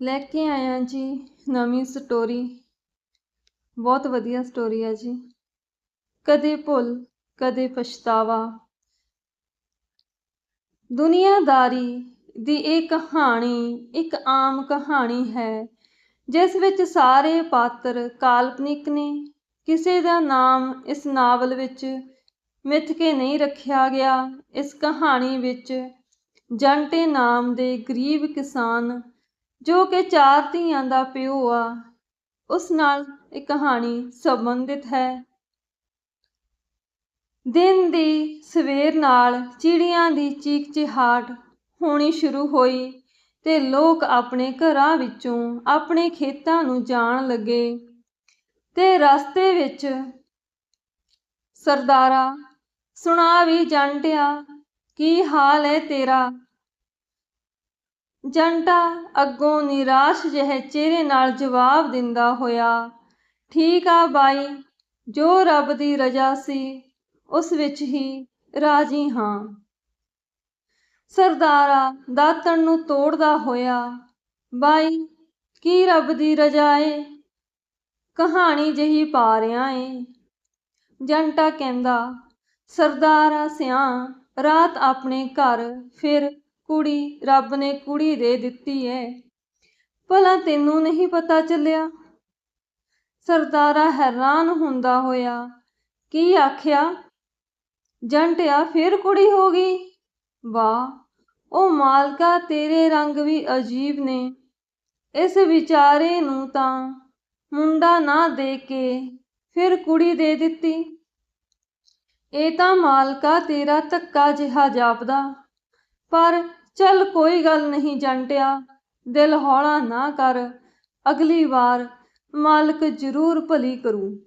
ਲੈ ਕੇ ਆਇਆ ਜੀ ਨਵੀਂ ਸਟੋਰੀ ਬਹੁਤ ਵਧੀਆ ਸਟੋਰੀ ਹੈ ਜੀ। ਕਦੇ ਭੁੱਲ, ਕਦੇ ਪਛਤਾਵਾ। ਦੁਨੀਆਦਾਰੀ ਦੀ ਇਹ ਕਹਾਣੀ ਇੱਕ ਆਮ ਕਹਾਣੀ ਹੈ, ਜਿਸ ਵਿੱਚ ਸਾਰੇ ਪਾਤਰ ਕਾਲਪਨਿਕ ਨੇ। ਕਿਸੇ ਦਾ ਨਾਮ ਇਸ ਨਾਵਲ ਵਿੱਚ ਮਿੱਥ ਕੇ ਨਹੀਂ ਰੱਖਿਆ ਗਿਆ। ਇਸ ਕਹਾਣੀ ਵਿੱਚ ਜੰਟੇ ਨਾਮ ਦੇ ਗਰੀਬ ਕਿਸਾਨ ਜੋ ਕਿ ਚਾਰ ਧੀਆਂ ਦਾ ਪਿਓ ਆ, ਉਸ ਨਾਲ ਇਹ ਕਹਾਣੀ ਸੰਬੰਧਿਤ ਹੈ। ਦਿਨ ਦੀ ਸਵੇਰ ਨਾਲ ਚਿੜੀਆਂ ਦੀ ਚੀਕ ਚਿਹਾਟ ਹੋਣੀ ਸ਼ੁਰੂ ਹੋਈ ਤੇ ਲੋਕ ਆਪਣੇ ਘਰਾਂ ਵਿੱਚੋਂ ਆਪਣੇ ਖੇਤਾਂ ਨੂੰ ਜਾਣ ਲੱਗੇ ਤੇ ਰਸਤੇ ਵਿੱਚ ਸਰਦਾਰਾ ਸੁਣਾ ਵੀ ਜੰਟਿਆ, ਕੀ ਹਾਲ ਹੈ ਤੇਰਾ? ਜੰਟਾ ਅੱਗੋਂ ਨਿਰਾਸ਼ ਜਿਹੇ ਚਿਹਰੇ ਨਾਲ ਜਵਾਬ ਦਿੰਦਾ ਹੋਇਆ, ਠੀਕ ਆ ਬਾਈ, ਜੋ ਰੱਬ ਦੀ ਰਜ਼ਾ ਸੀ, ਉਸ ਵਿੱਚ ਹੀ ਰਾਜੀ ਹਾਂ। ਸਰਦਾਰਾ ਦਾਤਣ ਨੂੰ ਤੋੜਦਾ ਹੋਇਆ, ਬਾਈ, ਕੀ ਰੱਬ ਦੀ ਰਜ਼ਾ ਏ? ਕਹਾਣੀ ਜਹੀ ਪਾ ਰਿਆ ਏ। ਜੰਟਾ ਕਹਿੰਦਾ, ਸਰਦਾਰਾ ਸਿਆਂ ਰਾਤ ਆਪਣੇ ਘਰ ਫਿਰ ਕੁੜੀ ਰੱਬ ਨੇ ਕੁੜੀ ਦੇ ਦਿੱਤੀ ਏ। ਭਲਾ ਤੈਨੂੰ ਨਹੀਂ ਪਤਾ ਚੱਲਿਆ? ਸਰਦਾਰਾ ਹੈਰਾਨ ਹੁੰਦਾ ਹੋਇਆ। ਕੀ ਆਖਿਆ? ਜੰਟਿਆ ਫਿਰ ਕੁੜੀ ਹੋ ਗਈ? ਵਾਹ, ਉਹ ਮਾਲਕਾ ਤੇਰੇ ਰੰਗ ਵੀ ਅਜੀਬ ਨੇ। ਇਸ ਵਿਚਾਰੇ ਨੂੰ ਤਾਂ ਮੁੰਡਾ ਨਾ ਦੇ ਕੇ ਫਿਰ ਕੁੜੀ ਦੇ ਦਿੱਤੀ। ਇਹ ਤਾਂ ਮਾਲਕਾ ਤੇਰਾ ਧੱਕਾ ਜਿਹਾ ਜਾਪਦਾ। ਪਰ ਚੱਲ ਕੋਈ ਗੱਲ ਨਹੀਂ ਜੰਟਿਆ, ਦਿਲ ਹੌਲਾ ਨਾ ਕਰ, ਅਗਲੀ ਵਾਰ ਮਾਲਕ ਜ਼ਰੂਰ ਭਲੀ ਕਰੂ।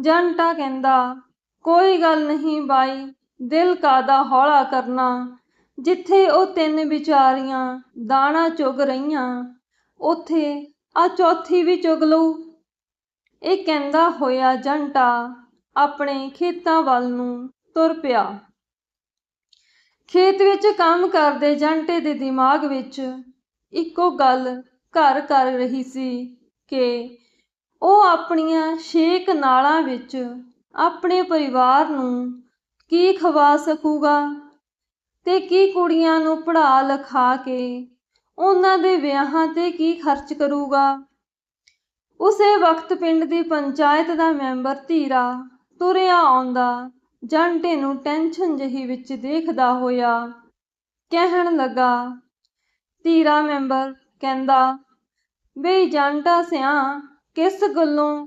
ਜੰਟਾ ਕਹਿੰਦਾ, ਕੋਈ ਗੱਲ ਨਹੀਂ ਬਾਈ, ਦਿਲ ਕਾਦਾ ਹੌਲਾ ਕਰਨਾ? ਜਿੱਥੇ ਉਹ ਤਿੰਨ ਵਿਚਾਰੀਆਂ ਦਾਣਾ ਚੁਗ ਰਹੀਆਂ, ਉਥੇ ਆ ਚੌਥੀ ਵੀ ਚੁਗ ਲਊ? ਇਹ ਕਹਿੰਦਾ ਹੋਇਆ ਜੰਟਾ ਆਪਣੇ ਖੇਤਾਂ ਵੱਲ ਨੂੰ ਤੁਰ ਪਿਆ। ਖੇਤ ਵਿੱਚ ਕੰਮ ਕਰਦੇ ਜੰਟੇ ਦੇ ਦਿਮਾਗ ਵਿੱਚ ਇੱਕੋ ਗੱਲ ਘਰ ਕਰ ਰਹੀ ਸੀ ਕਿ ਉਹ ਆਪਣੀਆਂ ਛੇਕ ਨਾਲਾਂ ਵਿੱਚ ਆਪਣੇ ਪਰਿਵਾਰ ਨੂੰ ਕੀ ਖਵਾ ਸਕੂਗਾ ਤੇ ਕੀ ਕੁੜੀਆਂ ਨੂੰ ਪੜ੍ਹਾ ਲਿਖਾ ਕੇ ਉਹਨਾਂ ਦੇ ਵਿਆਹਾਂ ਤੇ ਕੀ ਖਰਚ ਕਰੂਗਾ। ਉਸੇ ਵਕਤ ਪਿੰਡ ਦੀ ਪੰਚਾਇਤ ਦਾ ਮੈਂਬਰ ਧੀਰਾ ਤੁਰਿਆ ਆਉਂਦਾ ਜੰਟੇ ਨੂੰ ਟੈਨਸ਼ਨ ਜਹੀ ਵਿੱਚ ਦੇਖਦਾ ਹੋਇਆ ਕਹਿਣ ਲੱਗਾ, ਧੀਰਾ ਮੈਂਬਰ, ਕਹਿੰਦਾ, ਬਈ ਜੰਟਾ ਸਿਆ, ਕਿਸ ਗੱਲੋਂ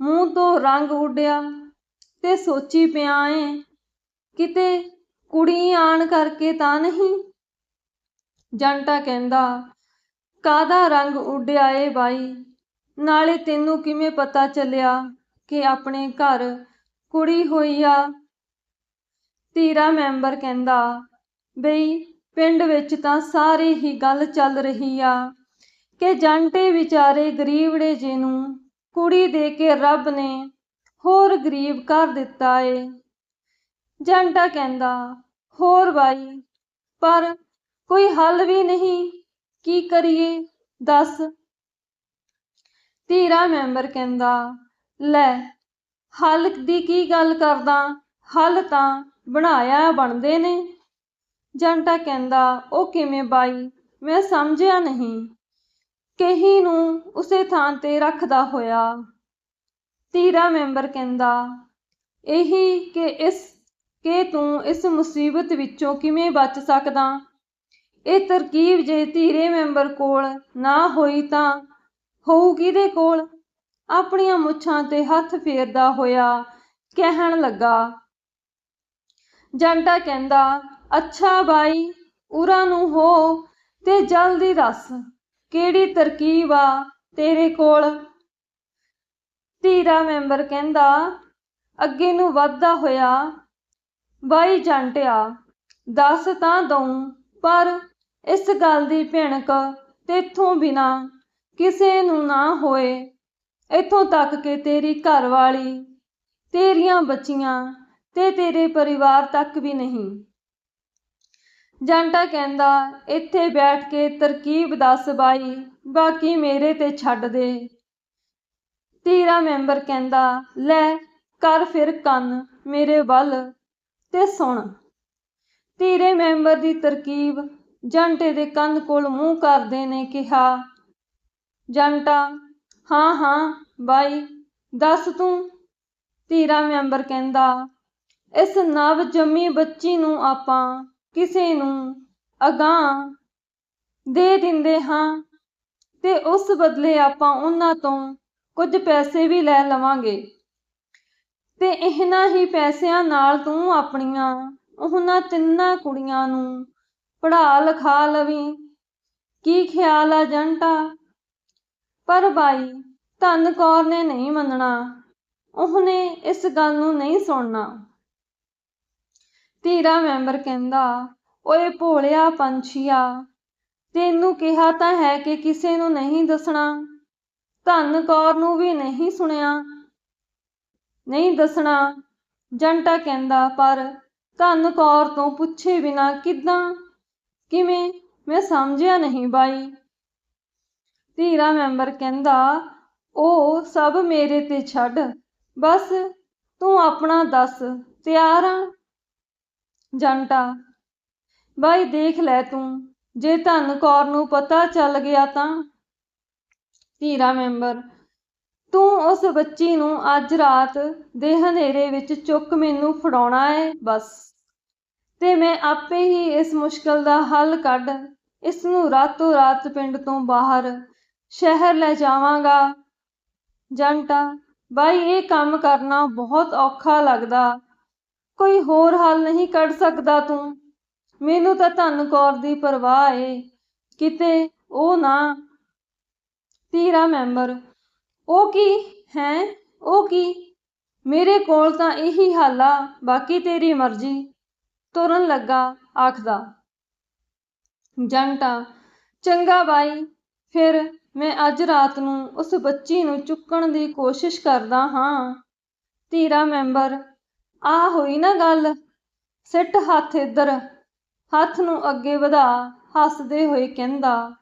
ਮੂੰਹ ਤੋਂ ਰੰਗ ਉੱਡਿਆ ਤੇ ਸੋਚੀ ਪਿਆ ਏ? ਕਿਤੇ ਕੁੜੀ ਆਣ ਕਰਕੇ ਤਾਂ ਨਹੀਂ? ਜੰਟਾ ਕਹਿੰਦਾ ਕਾਦਾ ਰੰਗ ਉੱਡਿਆ ਏ ਬਾਈ? ਨਾਲੇ ਤੈਨੂੰ ਕਿਵੇਂ ਪਤਾ ਚੱਲਿਆ ਕਿ ਆਪਣੇ ਘਰ ਕੁੜੀ ਹੋਈ ਆ ਧੀਰਾ ਮੈਂਬਰ ਕਹਿੰਦਾ, ਬਈ, ਪਿੰਡ ਵਿੱਚ ਤਾਂ ਸਾਰੇ ਹੀ ਗੱਲ ਚੱਲ ਰਹੀ ਆ ਕਿ ਜੰਟੇ ਵਿਚਾਰੇ ਗਰੀਬੜੇ ਜੇ ਨੂੰ ਕੁੜੀ ਦੇ ਕੇ ਰੱਬ ਨੇ ਹੋਰ ਗਰੀਬ ਕਰ ਦਿੱਤਾ ਏ। ਜੰਟਾ ਕਹਿੰਦਾ, ਹੋਰ ਬਾਈ, ਪਰ ਕੋਈ ਹੱਲ ਵੀ ਨਹੀਂ, ਕੀ ਕਰੀਏ, ਦੱਸ? ਧੀਰਾ ਮੈਂਬਰ ਕਹਿੰਦਾ, ਲੈ, ਹੱਲ ਦੀ ਕੀ ਗੱਲ ਕਰਦਾ? ਹੱਲ ਤਾਂ ਬਣਾਇਆ ਬਣਦੇ ਨੇ। ਜੰਟਾ ਕਹਿੰਦਾ, ਉਹ ਕਿਵੇਂ ਬਾਈ? ਮੈਂ ਸਮਝਿਆ ਨਹੀਂ। ਕਹੀ ਨੂੰ ਉਸੇ ਥਾਂ ਤੇ ਰੱਖਦਾ ਹੋਇਆ। ਤੀਰਾ ਮੈਂਬਰ ਕਹਿੰਦਾ, ਇਹੀ ਕਿ ਇਸ, ਕਿ ਤੂੰ ਇਸ ਮੁਸੀਬਤ ਵਿੱਚੋਂ ਕਿਵੇਂ ਬਚ ਸਕਦਾ? ਇਹ ਤਰਕੀਬ ਜੇ ਧੀਰੇ ਮੈਂਬਰ ਕੋਲ ਨਾ ਹੋਈ ਤਾਂ ਹੋਊ ਕਿਹਦੇ ਕੋਲ? ਆਪਣੀਆਂ ਮੁੱਛਾਂ ਤੇ ਹੱਥ ਫੇਰਦਾ ਹੋਇਆ ਕਹਿਣ ਲੱਗਾ ਜੰਟਾ ਕਹਿੰਦਾ, ਅੱਛਾ ਬਾਈ, ਉਰਾ ਨੂੰ ਹੋ ਤੇ ਜਲਦੀ ਦੱਸ, ਕਿਹੜੀ ਤਰਕੀਬ ਆ ਤੇਰੇ ਕੋਲ? ਧੀਰਾ ਮੈਂਬਰ ਕਹਿੰਦਾ, ਅੱਗੇ ਨੂੰ ਵੱਧਦਾ ਹੋਇਆ। ਬਾਈ ਜੰਟਿਆ, ਦੱਸ ਤਾਂ ਦਊ, ਪਰ ਇਸ ਗੱਲ ਦੀ ਭਿਣਕ ਤੇਥੋਂ ਬਿਨਾ ਕਿਸੇ ਨੂੰ ਨਾ ਹੋਏ। ਇੱਥੋਂ ਤੱਕ ਕਿ ਤੇਰੀ ਘਰਵਾਲੀ, ਤੇਰੀਆਂ ਬੱਚੀਆਂ ਤੇ ਤੇਰੇ ਪਰਿਵਾਰ ਤੱਕ ਵੀ ਨਹੀਂ। ਜੰਟਾ ਕਹਿੰਦਾ, ਇੱਥੇ ਬੈਠ ਕੇ ਤਰਕੀਬ ਦੱਸ ਬਾਈ, ਬਾਕੀ ਮੇਰੇ ਤੇ ਛੱਡ ਦੇ। ਤੀਰਾ ਮੈਂਬਰ ਕਹਿੰਦਾ, ਲੈ, ਕਰ ਫਿਰ ਕੰਨ ਮੇਰੇ ਵੱਲ ਤੇ ਸੁਣ। ਤੀਰੇ ਮੈਂਬਰ ਦੀ ਤਰਕੀਬ ਜੰਟੇ ਦੇ ਕੰਨ ਕੋਲ ਮੂੰਹ ਕਰਦੇ ਨੇ ਕਿਹਾ, ਜੰਟਾ, ਹਾਂ ਹਾਂ, ਬਾਈ, ਦੱਸ ਤੂੰ? ਤੀਰਾ ਮੈਂਬਰ ਕਹਿੰਦਾ ਇਸ ਨਵ ਜੰਮੀ ਬੱਚੀ ਨੂੰ ਆਪਾਂ ਕਿਸੇ ਨੂੰ ਅਗਾਂਹ ਦੇ ਦਿੰਦੇ ਹਾਂ ਤੇ ਉਸ ਬਦਲੇ ਆਪਾਂ ਉਹਨਾਂ ਤੋਂ ਕੁਝ ਪੈਸੇ ਵੀ ਲੈ ਲਵਾਂਗੇ। ਤੇ ਇਹਨਾਂ ਹੀ ਪੈਸਿਆਂ ਨਾਲ ਤੂੰ ਆਪਣੀਆਂ, ਉਹਨਾਂ ਤਿੰਨਾਂ ਕੁੜੀਆਂ ਨੂੰ ਪੜਾ ਲਿਖਾ ਲਵੀਂ। ਕੀ ਖਿਆਲ ਆ ਜੰਟਾ? ਪਰ ਬਾਈ, ਧਨ ਕੌਰ ਨੇ ਨਹੀਂ ਮੰਨਣਾ। ਉਹਨੇ ਇਸ ਗੱਲ ਨੂੰ ਨਹੀਂ ਸੁਣਨਾ। ਤੀਰਾ ਮੈਂਬਰ ਕਹਿੰਦਾ, ਓਏ ਭੋਲਿਆ ਪੰਛੀਆ, ਤੈਨੂੰ ਕਿਹਾ ਤਾਂ ਹੈ ਕਿ ਕਿਸੇ ਨੂੰ ਨਹੀਂ ਦੱਸਣਾ। ਧੰਨ ਕੌਰ ਨੂੰ ਵੀ ਨਹੀਂ ਸੁਣਿਆ। ਨਹੀਂ ਦੱਸਣਾ, ਜੰਟਾ ਕਹਿੰਦਾ, ਪਰ ਧੰਨ ਕੌਰ ਤੋਂ ਪੁੱਛੇ ਬਿਨਾ ਕਿੱਦਾਂ? ਕਿਵੇਂ? ਮੈਂ ਸਮਝਿਆ ਨਹੀਂ ਬਾਈ। ਧੀਰਾ ਮੈਂਬਰ ਕਹਿੰਦਾ, ਉਹ ਸਭ ਮੇਰੇ ਤੇ ਛੱਡ, ਬਸ ਤੂੰ ਆਪਣਾ ਦੱਸ, ਤਿਆਰ ਆ? ਜੰਟਾ। ਬਾਈ, ਦੇਖ ਲੈ ਤੂੰ, ਜੇ ਧਨ ਕੌਰ ਨੂੰ ਪਤਾ ਚੱਲ ਗਿਆ ਤਾਂ? ਧੀਰਾ ਮੈਂਬਰ, ਤੂੰ ਉਸ ਬੱਚੀ ਨੂੰ ਅੱਜ ਰਾਤ ਦੇ ਹਨੇਰੇ ਵਿੱਚ ਚੁੱਕ ਮੈਨੂੰ ਫੜਾਉਣਾ ਏ, ਬਸ। ਤੇ ਮੈਂ ਆਪੇ ਹੀ ਇਸ ਮੁਸ਼ਕਲ ਦਾ ਹੱਲ ਕੱਢ, ਇਸ ਨੂੰ ਰਾਤੋਂ ਰਾਤ ਪਿੰਡ ਤੋਂ ਬਾਹਰ, ਸ਼ਹਿਰ ਲੈ ਜਾਵਾਂਗਾ। ਜੰਟਾ, ਬਾਈ, ਇਹ ਕੰਮ ਕਰਨਾ ਬਹੁਤ ਔਖਾ ਲੱਗਦਾ। ਕੋਈ ਹੋਰ ਹੱਲ ਨਹੀਂ ਕੱਢ ਸਕਦਾ ਤੂੰ। ਮੈਨੂੰ ਤਾਂ ਧੰਨ ਕੌਰ ਦੀ ਪਰਵਾਹ ਏ। ਕਿਤੇ ਉਹ ਨਾ। ਤੀਰਾ ਮੈਂਬਰ, ਉਹ ਕੀ? ਹੈ? ਉਹ ਕੀ? ਮੇਰੇ ਕੋਲ ਤਾਂ ਇਹੀ ਹਾਲ ਆ, ਬਾਕੀ ਤੇਰੀ ਮਰਜ਼ੀ। ਤੁਰਨ ਲੱਗਾ, ਆਖਦਾ। ਜੰਟਾ, ਚੰਗਾ ਬਾਈ, ਫਿਰ ਮੈਂ ਅੱਜ ਰਾਤ ਨੂੰ ਉਸ ਬੱਚੀ ਨੂੰ ਚੁੱਕਣ ਦੀ ਕੋਸ਼ਿਸ਼ ਕਰਦਾ ਹਾਂ। ਤੀਰਾ ਮੈਂਬਰ ਆ ਹੋਈ ਨਾ ਗੱਲ, ਸਿੱਟ ਹੱਥ ਇੱਧਰ, ਹੱਥ ਨੂੰ ਅੱਗੇ ਵਧਾ, ਹੱਸਦੇ ਹੋਏ ਕਹਿੰਦਾ,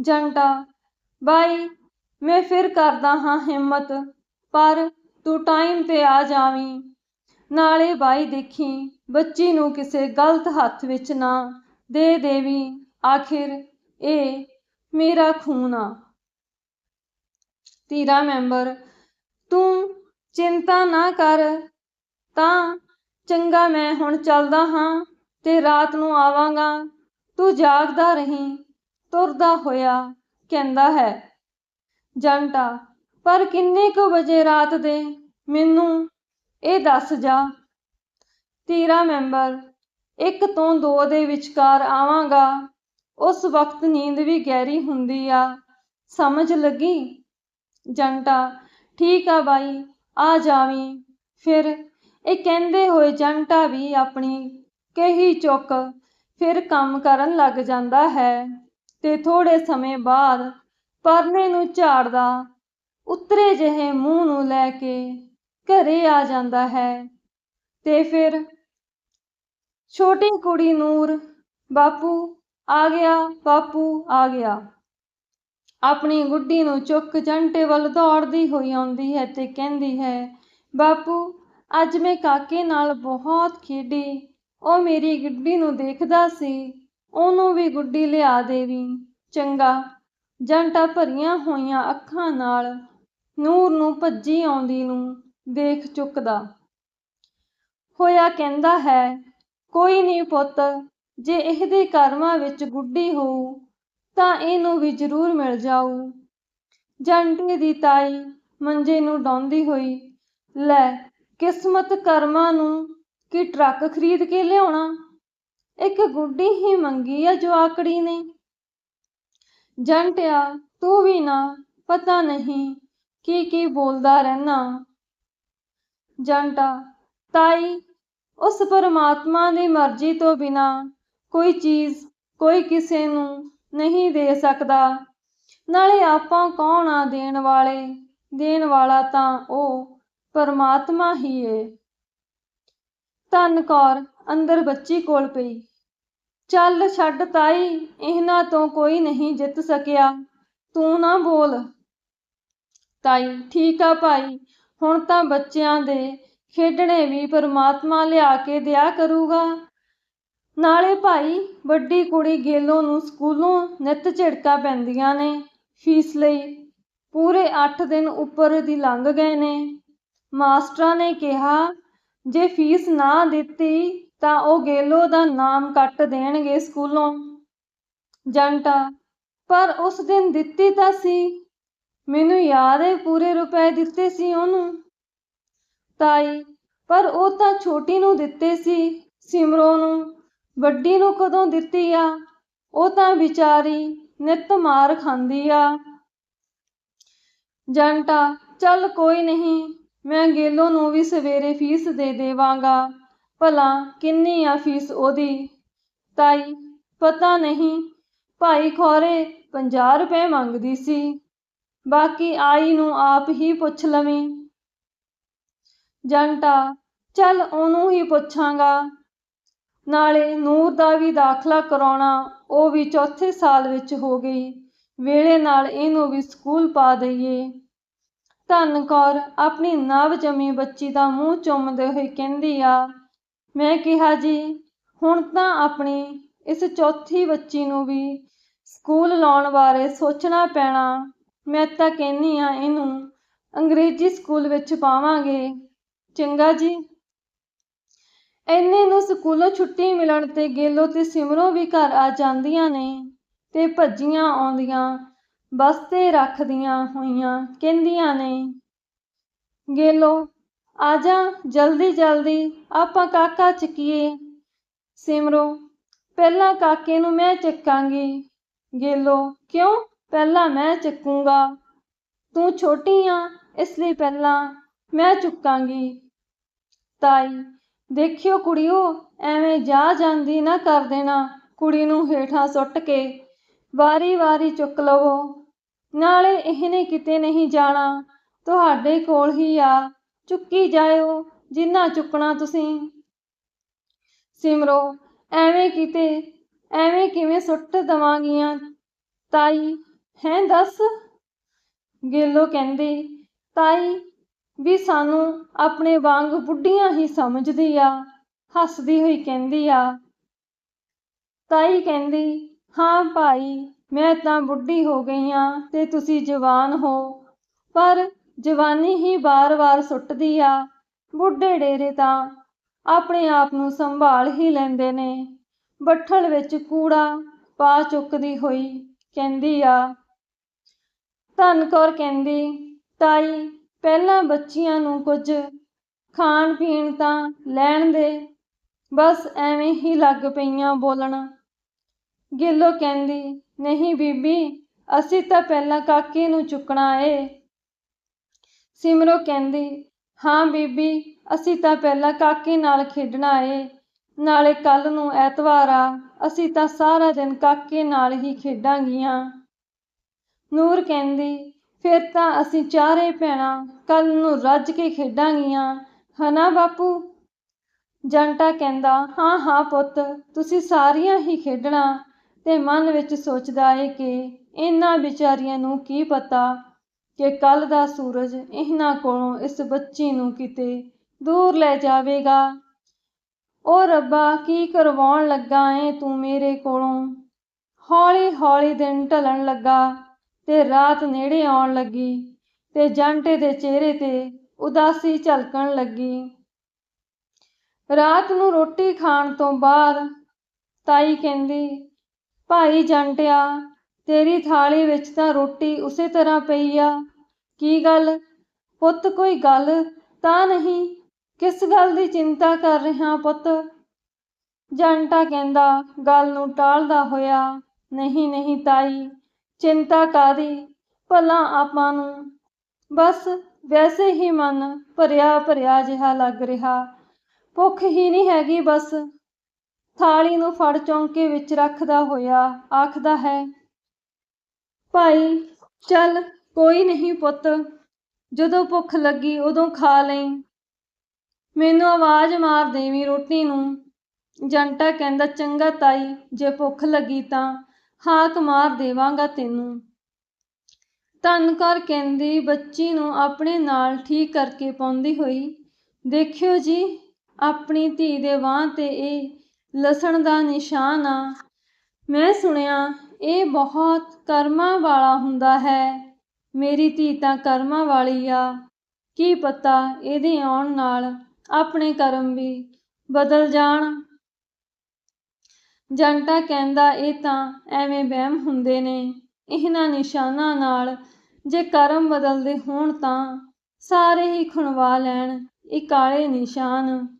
ਜੰਟਾ, ਬਾਈ, ਮੈਂ ਫਿਰ ਕਰਦਾ ਹਾਂ ਹਿੰਮਤ, ਪਰ ਤੂੰ ਟਾਈਮ ਤੇ ਆ ਜਾਵੀਂ। ਨਾਲੇ ਬਾਈ ਦੇਖੀ, ਬੱਚੀ ਨੂੰ ਕਿਸੇ ਗਲਤ ਹੱਥ ਵਿੱਚ ਨਾ ਦੇ ਦੇਵੀਂ। ਆਖਿਰ ਇਹ ਮੇਰਾ ਖੂਨ ਆ। ਤੀਰਾ ਮੈਂਬਰ, ਤੂੰ ਚਿੰਤਾ ਨਾ ਕਰ ਤਾਂ ਚੰਗਾ ਮੈਂ ਹੁਣ ਚੱਲਦਾ ਹਾਂ ਤੇ ਰਾਤ ਨੂੰ ਆਵਾਂਗਾ। ਤੂੰ ਜਾਗਦਾ ਰਹੀਂ, ਤੁਰਦਾ ਹੋਇਆ ਕਹਿੰਦਾ ਹੈ। ਜੰਟਾ, ਪਰ ਕਿੰਨੇ ਕੁ ਵਜੇ ਰਾਤ ਦੇ? ਮੈਨੂੰ ਇਹ ਦੱਸ ਜਾ। ਤੀਰਾ ਮੈਂਬਰ, ਇੱਕ ਤੋਂ ਦੋ ਦੇ ਵਿਚਕਾਰ ਆਵਾਂਗਾ। ਉਸ ਵਕਤ ਨੀਂਦ ਵੀ ਗਹਿਰੀ ਹੁੰਦੀ ਆ। ਸਮਝ ਲੱਗੀ? ਜੰਟਾ, ਠੀਕ ਆ ਬਾਈ, ਆ ਜਾਵੀਂ। ਫਿਰ ਇਹ ਕਹਿੰਦੇ ਹੋਏ ਜੰਟਾ ਵੀ ਆਪਣੀ ਕਹੀ ਚੁੱਕ ਫਿਰ ਕੰਮ ਕਰਨ ਲੱਗ ਜਾਂਦਾ ਹੈ ਤੇ ਥੋੜੇ ਸਮੇਂ ਬਾਅਦ ਪਰਨੇ ਨੂੰ ਝਾੜਦਾ ਉਤਰੇ ਜਿਹੇ ਮੂੰਹ ਨੂੰ ਲੈ ਕੇ ਘਰੇ ਆ ਜਾਂਦਾ ਹੈ ਤੇ ਫਿਰ ਛੋਟੀ ਕੁੜੀ ਨੂਰ, ਬਾਪੂ ਆ ਗਿਆ, ਬਾਪੂ ਆ ਗਿਆ। ਆਪਣੀ ਗੁੱਡੀ ਨੂੰ ਚੁੱਕ ਜੰਟੇ ਵੱਲ ਦੌੜਦੀ ਹੋਈ ਆਉਂਦੀ ਹੈ ਤੇ ਕਹਿੰਦੀ ਹੈ, ਬਾਪੂ ਅੱਜ ਮੈਂ ਕਾਕੇ ਨਾਲ ਬਹੁਤ ਖੇਡੀ। ਉਹ ਮੇਰੀ ਗੁੱਡੀ ਨੂੰ ਦੇਖਦਾ ਸੀ। ਉਹਨੂੰ ਵੀ ਗੁੱਡੀ ਲਿਆ ਦੇਵੀ। ਚੰਗਾ। ਜੰਟਾ ਭਰੀਆਂ ਹੋਈਆਂ ਅੱਖਾਂ ਨਾਲ ਨੂਰ ਨੂੰ ਭੱਜੀ ਆਉਂਦੀ ਨੂੰ ਦੇਖ ਚੁੱਕਦਾ। ਹੋਇਆ ਕਹਿੰਦਾ ਹੈ, ਕੋਈ ਨਹੀਂ ਪੁੱਤ, ਜੇ ਇਹਦੇ ਕਰਮਾਂ ਵਿੱਚ ਗੁੱਡੀ ਹੋਊ, ਤਾਂ ਇਹਨੂੰ ਵੀ ਜ਼ਰੂਰ ਮਿਲ ਜਾਊ। ਜੰਟੇ ਦੀ ਤਾਈ ਮੰਜੇ ਨੂੰ ਡਾਉਂਦੀ ਹੋਈ, ਲੈ ਕਿਸਮਤ ਕਰਮਾਂ ਨੂੰ ਕਿ ਟਰੱਕ ਖਰੀਦ ਕੇ ਲਿਆਉਣਾ? ਇੱਕ ਗੁੱਡੀ ਹੀ ਮੰਗੀ ਆ ਜਵਾਕੜੀ ਨੇ। ਜੰਟਿਆ, ਤੂੰ ਵੀ ਨਾ, ਪਤਾ ਨਹੀਂ ਕੀ ਕੀ ਬੋਲਦਾ ਰਹਿਣਾ। ਜੰਟਾ, ਤਾਈ, ਉਸ ਪਰਮਾਤਮਾ ਦੀ ਮਰਜ਼ੀ ਤੋਂ ਬਿਨਾ ਕੋਈ ਚੀਜ਼ ਕੋਈ ਕਿਸੇ ਨੂੰ ਨਹੀਂ ਦੇ ਸਕਦਾ। ਨਾਲੇ ਆਪਾਂ ਕੌਣ ਆ ਦੇਣ ਵਾਲੇ? ਦੇਣ ਵਾਲਾ ਤਾਂ ਉਹ ਪਰਮਾਤਮਾ ਹੀ ਏ। ਧੰਨ ਕੌਰ, ਅੰਦਰ ਬੱਚੀ ਕੋਲ ਪਈ। ਚੱਲ ਛੱਡ ਤਾਈ, ਇਹਨਾਂ ਤੋਂ ਕੋਈ ਨਹੀਂ ਜਿੱਤ ਸਕਿਆ। ਤੂੰ ਨਾ ਬੋਲ। ਤਾਈ, ਠੀਕ ਆ ਭਾਈ, ਹੁਣ ਤਾਂ ਬੱਚਿਆਂ ਦੇ ਖੇਡਣੇ ਵੀ ਪਰਮਾਤਮਾ ਲਿਆ ਕੇ ਦਿਆ ਕਰੂਗਾ। ਨਾਲੇ ਭਾਈ, ਵੱਡੀ ਕੁੜੀ ਗੇਲੋ ਨੂੰ ਸਕੂਲੋਂ ਨਿੱਤ ਝਿੜਕਾ ਪੈਂਦੀਆਂ ਨੇ। ਫੀਸ ਲਈ ਪੂਰੇ 8 ਦਿਨ ਉੱਪਰ ਦੀ ਲੰਘ ਗਏ ਨੇ। ਮਾਸਟਰਾਂ ਨੇ ਕਿਹਾ, ਜੇ ਫੀਸ ਨਾ ਦਿੱਤੀ ਤਾਂ ਉਹ ਗੇਲੋ ਦਾ ਨਾਮ ਕੱਟ ਦੇਣਗੇ ਸਕੂਲੋਂ। ਜੰਟਾ, ਪਰ ਉਸ ਦਿਨ ਦਿੱਤੀ ਤਾਂ ਸੀ। ਮੈਨੂੰ ਯਾਦ ਹੈ ਪੂਰੇ ਰੁਪਏ ਦਿੱਤੇ ਸੀ ਉਹਨੂੰ। ਤਾਈ, ਪਰ ਉਹ ਤਾਂ ਛੋਟੀ ਨੂੰ ਦਿੱਤੇ ਸੀ, ਸਿਮਰੋ ਨੂੰ। ਵੱਡੀ ਨੂੰ ਕਦੋਂ ਦਿੱਤੀ ਆ? ਉਹ ਤਾਂ ਵਿਚਾਰੀ ਨਿੱਤ ਮਾਰ ਖਾਂਦੀ ਆ। ਜੰਟਾ, ਚੱਲ ਕੋਈ ਨਹੀਂ। ਮੈਂ ਗੇਲੋ ਨੂੰ ਵੀ ਸਵੇਰੇ ਫੀਸ ਦੇ ਦੇਵਾਂਗਾ। ਭਲਾ ਕਿੰਨੀ ਆ ਫੀਸ ਉਹਦੀ? ਤਾਈ, ਪਤਾ ਨਹੀਂ। ਭਾਈ ਖੋਰੇ 50 ਰੁਪਏ ਮੰਗਦੀ ਸੀ। ਬਾਕੀ ਆਈ ਨੂੰ ਆਪ ਹੀ ਪੁੱਛ ਲਵੀਂ। ਜੰਟਾ, ਚੱਲ ਉਹਨੂੰ ਹੀ ਪੁੱਛਾਂਗਾ। ਨਾਲੇ ਨੂਰ ਦਾ ਵੀ ਦਾਖਲਾ ਕਰਾਉਣਾ ਉਹ ਵੀ ਚੌਥੇ ਸਾਲ ਵਿੱਚ ਹੋ ਗਈ। ਵੇਲੇ ਨਾਲ ਇਹਨੂੰ ਵੀ ਸਕੂਲ ਪਾ ਦਈਏ। ਧੰਨ ਕੌਰ, ਆਪਣੀ ਨਵ ਜੰਮੀ ਬੱਚੀ ਦਾ ਮੂੰਹ ਚੁੰਮਦੇ ਹੋਏ ਕਹਿੰਦੀ ਆ। ਮੈਂ ਕਿਹਾ ਜੀ, ਹੁਣ ਤਾਂ ਆਪਣੀ ਇਸ ਚੌਥੀ ਬੱਚੀ ਨੂੰ ਵੀ ਸਕੂਲ ਲਾਉਣ ਬਾਰੇ ਸੋਚਣਾ ਪੈਣਾ। ਮੈਂ ਤਾਂ ਕਹਿੰਨੀ ਆ, ਇਹਨੂੰ ਅੰਗਰੇਜ਼ੀ ਸਕੂਲ ਵਿੱਚ ਪਾਵਾਂਗੇ। ਚੰਗਾ ਜੀ। ਐਨੇ ਨੂੰ ਸਕੂਲੋਂ ਛੁੱਟੀ ਮਿਲਣ ਤੇ ਗੇਲੋ ਤੇ ਸਿਮਰੋ ਵੀ ਘਰ ਆ ਜਾਂਦੀਆਂ ਨੇ ਤੇ ਭੱਜੀਆਂ ਆਉਂਦੀਆਂ। ਬਸ ਰੱਖਦੀਆਂ ਹੋਈਆਂ ਕਹਿੰਦੀਆਂ ਨੇ, ਗੇਲੋ, ਆ ਜਾ, ਜਲਦੀ ਜਲਦੀ, ਆਪਾਂ ਕਾਕਾ ਚੱਕੀਏ। ਸਿਮਰੋ, ਪਹਿਲਾਂ ਕਾਕੇ ਨੂੰ ਮੈਂ ਚੱਕਾਂਗੀ। ਗੇਲੋ, ਕਿਉਂ? ਪਹਿਲਾਂ ਮੈਂ ਚੱਕੂੰਗਾ। ਤੂੰ ਛੋਟੀ ਆ, ਇਸ ਲਈ ਪਹਿਲਾਂ ਮੈਂ ਚੁੱਕਾਂਗੀ। ਤਾਈ, ਦੇਖਿਓ ਕੁੜੀਓ, ਐਵੇਂ ਜਾ ਜਾਂਦੀ ਨਾ ਕਰ ਦੇਣਾ ਕੁੜੀ ਨੂੰ ਹੇਠਾਂ ਸੁੱਟ ਕੇ। ਵਾਰੀ ਵਾਰੀ ਚੁੱਕ ਲਵੋ। ਨਾਲੇ ਇਹਨੇ ਕਿਤੇ ਨਹੀਂ ਜਾਣਾ। ਤੁਹਾਡੇ ਕੋਲ ਹੀ ਆ। ਚੁੱਕੀ ਜਾਇਓ ਜਿੰਨਾ ਚੁੱਕਣਾ ਤੁਸੀਂ। ਸਿਮਰੋ, ਐਵੇਂ ਕਿਤੇ, ਐਵੇਂ ਕਿਵੇਂ ਸੁੱਟ ਦਵਾਂਗੀਆਂ? ਤਾਈ, ਹੈ ਦੱਸ? ਗਿੱਲੋ ਕਹਿੰਦੀ, ਤਾਈ, ਵੀ ਸਾਨੂੰ ਆਪਣੇ ਵਾਂਗ ਬੁੱਢੀਆਂ ਹੀ ਸਮਝਦੀ ਆ। ਹੱਸਦੀ ਹੋਈ ਕਹਿੰਦੀ ਆ। ਤਾਈ ਕਹਿੰਦੀ, ਹਾਂ ਭਾਈ। ਮੈਂ ਤਾਂ ਬੁੱਢੀ ਹੋ ਗਈ ਹਾਂ ਤੇ ਤੁਸੀਂ ਜਵਾਨ ਹੋ। ਪਰ ਜਵਾਨੀ ਹੀ ਵਾਰ-ਵਾਰ ਸੁੱਟਦੀ ਆ। ਬੁੱਢੇ ਡੇਰੇ ਤਾਂ ਆਪਣੇ ਆਪ ਨੂੰ ਸੰਭਾਲ ਹੀ ਲੈਂਦੇ ਨੇ। ਬੱਠਲ ਵਿੱਚ ਕੂੜਾ ਪਾ ਚੁੱਕਦੀ ਹੋਈ ਕਹਿੰਦੀ ਆ, ਧਨ ਕੌਰ ਕਹਿੰਦੀ, ਤਾਈ, ਪਹਿਲਾਂ ਬੱਚੀਆਂ ਨੂੰ ਕੁਝ ਖਾਣ ਪੀਣ ਤਾਂ ਲੈਣ ਦੇ। ਬਸ ਐਵੇਂ ਹੀ ਲੱਗ ਪਈਆਂ ਬੋਲਣ। ਗਿੱਲੋ ਕਹਿੰਦੀ ਨਹੀਂ ਬੀਬੀ, ਅਸੀਂ ਤਾਂ ਪਹਿਲਾਂ ਕਾਕੇ ਨੂੰ ਚੁੱਕਣਾ ਏ। ਸਿਮਰੋ ਕਹਿੰਦੀ, ਹਾਂ ਬੀਬੀ, ਅਸੀਂ ਤਾਂ ਪਹਿਲਾਂ ਕਾਕੇ ਨਾਲ ਖੇਡਣਾ ਏ। ਨਾਲੇ ਕੱਲ ਨੂੰ ਐਤਵਾਰ ਆ, ਅਸੀਂ ਤਾਂ ਸਾਰਾ ਦਿਨ ਕਾਕੇ ਨਾਲ ਹੀ ਖੇਡਾਂਗੀਆਂ। ਨੂਰ ਕਹਿੰਦੀ, ਫਿਰ ਤਾਂ ਅਸੀਂ ਚਾਰੇ ਭੈਣਾਂ ਕੱਲ ਨੂੰ ਰੱਜ ਕੇ ਖੇਡਾਂਗੀਆਂ, ਹਨਾ ਬਾਪੂ? ਜੰਟਾ ਕਹਿੰਦਾ, ਹਾਂ ਹਾਂ ਪੁੱਤ, ਤੁਸੀਂ ਸਾਰੀਆਂ ਹੀ ਖੇਡਣਾ। ਤੇ ਮਨ ਵਿੱਚ ਸੋਚਦਾ ਏ ਕਿ ਇਹਨਾਂ ਵਿਚਾਰੀਆਂ ਨੂੰ ਕੀ ਪਤਾ ਕਿ ਕੱਲ ਦਾ ਸੂਰਜ ਇਹਨਾਂ ਕੋਲੋਂ ਇਸ ਬੱਚੀ ਨੂੰ ਕਿਤੇ ਦੂਰ ਲੈ ਜਾਵੇਗਾ। ਓ ਰੱਬਾ, ਕੀ ਕਰਵਾਉਣ ਲੱਗਾ ਏ ਤੂੰ ਮੇਰੇ ਕੋਲੋਂ? ਹੌਲੀ ਹੌਲੀ ਦਿਨ ਢਲਣ ਲੱਗਾ ਤੇ ਰਾਤ ਨੇੜੇ ਆਉਣ ਲੱਗੀ ਤੇ ਜੰਟੇ ਦੇ ਚਿਹਰੇ ਤੇ ਉਦਾਸੀ ਝਲਕਣ ਲੱਗੀ। ਰਾਤ ਨੂੰ ਰੋਟੀ ਖਾਣ ਤੋਂ ਬਾਅਦ ਤਾਈ ਕਹਿੰਦੀ ਭਾਈ ਜੰਟਿਆ, ਤੇਰੀ ਥਾਲੀ ਵਿੱਚ ਤਾਂ ਰੋਟੀ ਉਸੇ ਤਰ੍ਹਾਂ ਪਈ ਆ। ਕੀ ਗੱਲ? ਪੁੱਤ ਕੋਈ ਗੱਲ ਤਾਂ ਨਹੀਂ? ਕਿਸ ਗੱਲ ਦੀ ਚਿੰਤਾ ਕਰ ਰਿਹਾ ਪੁੱਤ? ਜੰਟਾ ਕਹਿੰਦਾ, ਗੱਲ ਨੂੰ ਟਾਲਦਾ ਹੋਇਆ, ਨਹੀਂ ਨਹੀਂ ਤਾਈ, ਚਿੰਤਾ ਕਾਦੀ ਭਲਾ ਆਪਾਂ ਨੂੰ। ਬਸ ਵੈਸੇ ਹੀ ਮਨ ਭਰਿਆ ਭਰਿਆ ਜਿਹਾ ਲੱਗ ਰਿਹਾ। ਭੁੱਖ ਹੀ ਨਹੀਂ ਹੈਗੀ ਬਸ। ਥਾਲੀ ਨੂੰ ਫੜ ਚੌਂਕੇ ਵਿੱਚ ਰੱਖਦਾ ਹੋਇਆ ਆਖਦਾ ਹੈ, ਭਾਈ, ਚੱਲ, ਕੋਈ ਨਹੀਂ ਪੁੱਤ। ਜਦੋਂ ਭੁੱਖ ਲੱਗੀ ਉਦੋਂ ਖਾ ਲਈ। ਮੈਨੂੰ ਆਵਾਜ਼ ਮਾਰ ਦੇਵੀਂ ਰੋਟੀ ਨੂੰ। ਜੰਟਾ ਕਹਿੰਦਾ, ਚੰਗਾ ਤਾਈ, ਜੇ ਭੁੱਖ ਲੱਗੀ ਤਾਂ ਹਾਕ ਮਾਰ ਦੇਵਾਂਗਾ ਤੈਨੂੰ। ਧੰਨ ਕੌਰ ਕਹਿੰਦੀ ਬੱਚੀ ਨੂੰ ਆਪਣੇ ਨਾਲ ਠੀਕ ਕਰਕੇ ਪਾਉਂਦੀ ਹੋਈ, ਦੇਖਿਓ ਜੀ, ਆਪਣੀ ਧੀ ਦੇ ਬਾਂਹ ਤੇ ਇਹ ਲਸਣ ਦਾ ਨਿਸ਼ਾਨ ਆ। ਮੈਂ ਸੁਣਿਆ, ਇਹ ਬਹੁਤ ਕਰਮਾਂ ਵਾਲਾ ਹੁੰਦਾ ਹੈ। ਮੇਰੀ ਧੀ ਤਾਂ ਕਰਮਾਂ ਵਾਲੀ ਆ। ਕੀ ਪਤਾ ਇਹਦੇ ਆਉਣ ਨਾਲ ਆਪਣੇ ਕਰਮ ਵੀ ਬਦਲ ਜਾਣ। ਜੰਟਾ ਕਹਿੰਦਾ ਇਹ ਤਾਂ ਐਵੇਂ ਵਹਿਮ ਹੁੰਦੇ ਨੇ। ਇਹਨਾਂ ਨਿਸ਼ਾਨਾਂ ਨਾਲ ਜੇ ਕਰਮ ਬਦਲਦੇ ਹੋਣ ਤਾਂ ਸਾਰੇ ਹੀ ਖੁਣਵਾ ਲੈਣ। ਇਹ ਕਾਲੇ ਨਿਸ਼ਾਨ।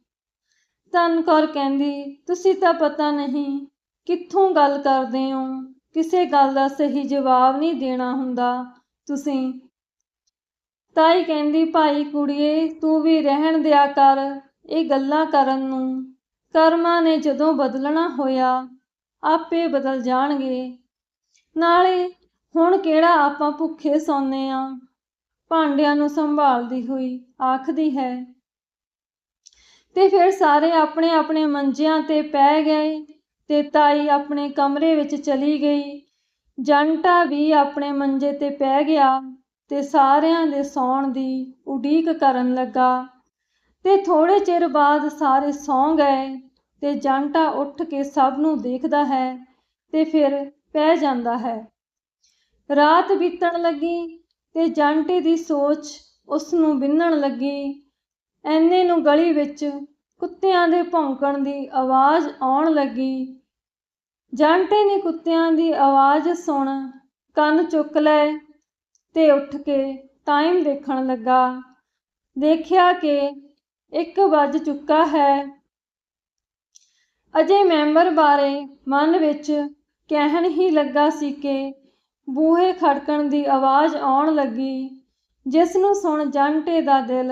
ਧੰਨ ਕੌਰ ਕਹਿੰਦੀ, ਤੁਸੀਂ ਤਾਂ ਪਤਾ ਨਹੀਂ ਕਿੱਥੋਂ ਗੱਲ ਕਰਦੇ ਹੋ। ਕਿਸੇ ਗੱਲ ਦਾ ਸਹੀ ਜਵਾਬ ਨਹੀਂ ਦੇਣਾ ਹੁੰਦਾ। ਤੁਸੀਂ ਤਾਈ ਕਹਿੰਦੀ, ਭਾਈ ਕੁੜੀਏ, ਤੂੰ ਵੀ ਰਹਿਣ ਦਿਆ ਕਰ ਇਹ ਗੱਲਾਂ ਕਰਨ ਨੂੰ। ਕਰਮਾਂ ਨੇ ਜਦੋਂ ਬਦਲਣਾ ਹੋਇਆ, ਆਪੇ ਬਦਲ ਜਾਣਗੇ। ਨਾਲੇ ਹੁਣ ਕਿਹੜਾ ਆਪਾਂ ਭੁੱਖੇ ਸੌਂਨੇ ਆ? ਭਾਂਡਿਆਂ ਨੂੰ ਸੰਭਾਲਦੀ ਹੋਈ ਆਖਦੀ ਹੈ। ਤੇ ਫਿਰ ਸਾਰੇ ਆਪਣੇ ਆਪਣੇ ਮੰਜਿਆਂ ਤੇ ਪੈ ਗਏ ਤੇ ਤਾਈ ਆਪਣੇ ਕਮਰੇ ਵਿੱਚ ਚਲੀ ਗਈ। ਜੰਟਾ ਵੀ ਆਪਣੇ ਮੰਜੇ ਤੇ ਪੈ ਗਿਆ ਤੇ ਸਾਰਿਆਂ ਦੇ ਸੌਣ ਦੀ ਉਡੀਕ ਕਰਨ ਲੱਗਾ। ਤੇ ਥੋੜੇ ਚਿਰ ਬਾਅਦ ਸਾਰੇ ਸੌਂ ਗਏ ਤੇ ਜੰਟਾ ਉੱਠ ਕੇ ਸਭ ਨੂੰ ਦੇਖਦਾ ਹੈ ਤੇ ਫਿਰ ਪੈ ਜਾਂਦਾ ਹੈ। ਰਾਤ ਬੀਤਣ ਲੱਗੀ ਤੇ ਜੰਟੇ ਦੀ ਸੋਚ ਉਸ ਨੂੰ ਬਿੰਨਣ ਲੱਗੀ ਐਨੇ ਨੂੰ ਗਲੀ ਵਿੱਚ ਕੁੱਤਿਆਂ ਦੇ ਭੌਂਕਣ ਦੀ ਆਵਾਜ਼ ਆਉਣ ਲੱਗੀ। ਜੰਟੇ ਨੇ ਕੁੱਤਿਆਂ ਦੀ ਆਵਾਜ਼ ਸੁਣ ਕੰਨ ਚੁੱਕ ਲਏ ਤੇ ਉੱਠ ਕੇ ਟਾਈਮ ਦੇਖਣ ਲੱਗਾ। ਦੇਖਿਆ ਕਿ ਇੱਕ ਵੱਜ ਚੁੱਕਾ ਹੈ। ਅਜੇ ਮੈਂਬਰ ਬਾਰੇ ਮਨ ਵਿੱਚ ਕਹਿਣ ਹੀ ਲੱਗਾ ਸੀ ਕਿ ਬੂਹੇ ਖੜਕਣ ਦੀ ਆਵਾਜ਼ ਆਉਣ ਲੱਗੀ, ਜਿਸ ਨੂੰ ਸੁਣ ਜੰਟੇ ਦਾ ਦਿਲ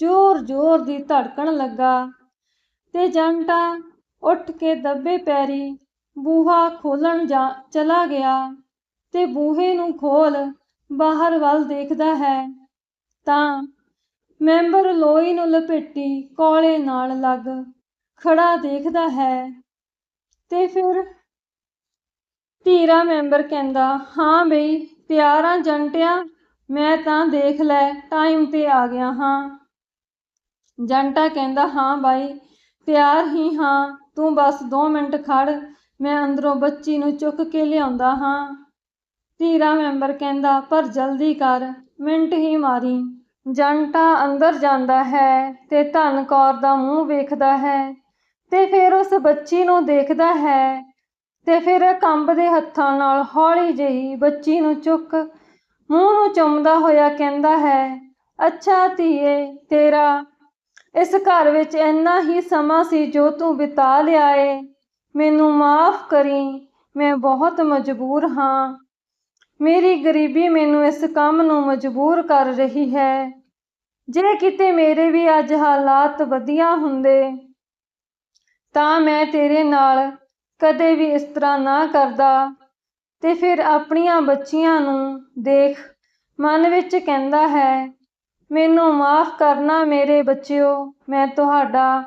ਜ਼ੋਰ-ਜ਼ੋਰ ਦੀ ਧੜਕਣ ਲੱਗਾ ਤੇ ਜੰਟਾ ਉੱਠ ਕੇ ਦੱਬੇ ਪੈਰੀ, ਬੂਹਾ ਖੋਲਣ ਜਾ ਚਲਾ ਗਿਆ ਤੇ ਬੂਹੇ ਨੂੰ ਖੋਲ ਬਾਹਰ ਵੱਲ ਦੇਖਦਾ ਹੈ ਤਾਂ ਮੈਂਬਰ ਲੋਈ ਨੂੰ ਲਪੇਟੀ ਕੋਲੇ ਨਾਲ ਲੱਗ ਖੜਾ ਦੇਖਦਾ ਹੈ ਤੇ ਫਿਰ ਧੀਰਾ ਮੈਂਬਰ ਕਹਿੰਦਾ, ਹਾਂ ਬਈ, ਤਿਆਰਾਂ ਆ ਜੰਟਿਆ, ਮੈਂ ਤਾਂ ਦੇਖ ਲੈ, ਟਾਈਮ ਤੇ ਆ ਗਿਆ ਹਾਂ। ਜੰਟਾ ਕਹਿੰਦਾ, ਹਾਂ ਬਾਈ, ਤਿਆਰ ਹੀ ਹਾਂ, ਤੂੰ ਬਸ 2 ਮਿੰਟ ਖੜ, ਮੈਂ ਅੰਦਰੋਂ ਬੱਚੀ ਨੂੰ ਚੁੱਕ ਕੇ ਲਿਆਉਂਦਾ ਹਾਂ। ਧੀਰਾ ਮੈਂਬਰ ਕਹਿੰਦਾ, ਪਰ ਜਲਦੀ ਕਰ, ਮਿੰਟ ਹੀ ਮਾਰੀ। ਜੰਟਾ ਅੰਦਰ ਜਾਂਦਾ ਹੈ ਤੇ ਧਨ ਕੌਰ ਦਾ ਮੂੰਹ ਵੇਖਦਾ ਹੈ ਤੇ ਫਿਰ ਉਸ ਬੱਚੀ ਨੂੰ ਦੇਖਦਾ ਹੈ ਤੇ ਫਿਰ ਕੰਬਦੇ ਹੱਥਾਂ ਨਾਲ ਹੌਲੀ ਜਿਹੀ ਬੱਚੀ ਨੂੰ ਚੁੱਕ, ਮੂੰਹ ਨੂੰ ਚੁੰਮਦਾ ਹੋਇਆ ਕਹਿੰਦਾ ਹੈ, ਅੱਛਾ ਧੀਏ ਤੇਰਾ ਇਸ ਘਰ ਵਿੱਚ ਇੰਨਾ ਹੀ ਸਮਾਂ ਸੀ ਜੋ ਤੂੰ ਬਿਤਾ ਲਿਆ ਏ। ਮੈਨੂੰ ਮਾਫ ਕਰੀ, ਮੈਂ ਬਹੁਤ ਮਜਬੂਰ ਹਾਂ। ਮੇਰੀ ਗਰੀਬੀ ਮੈਨੂੰ ਇਸ ਕੰਮ ਨੂੰ ਮਜਬੂਰ ਕਰ ਰਹੀ ਹੈ। ਜੇ ਕਿਤੇ ਮੇਰੇ ਵੀ ਅੱਜ ਹਾਲਾਤ ਵਧੀਆ ਹੁੰਦੇ, ਤਾਂ ਮੈਂ ਤੇਰੇ ਨਾਲ ਕਦੇ ਵੀ ਇਸ ਤਰ੍ਹਾਂ ਨਾ ਕਰਦਾ। ਤੇ ਫਿਰ ਆਪਣੀਆਂ ਬੱਚੀਆਂ ਨੂੰ ਦੇਖ, ਮਨ ਵਿੱਚ ਕਹਿੰਦਾ ਹੈ ਮੈਨੂੰ ਮਾਫ ਕਰਨਾ ਮੇਰੇ ਬੱਚਿਓ, ਮੈਂ ਤੁਹਾਡਾ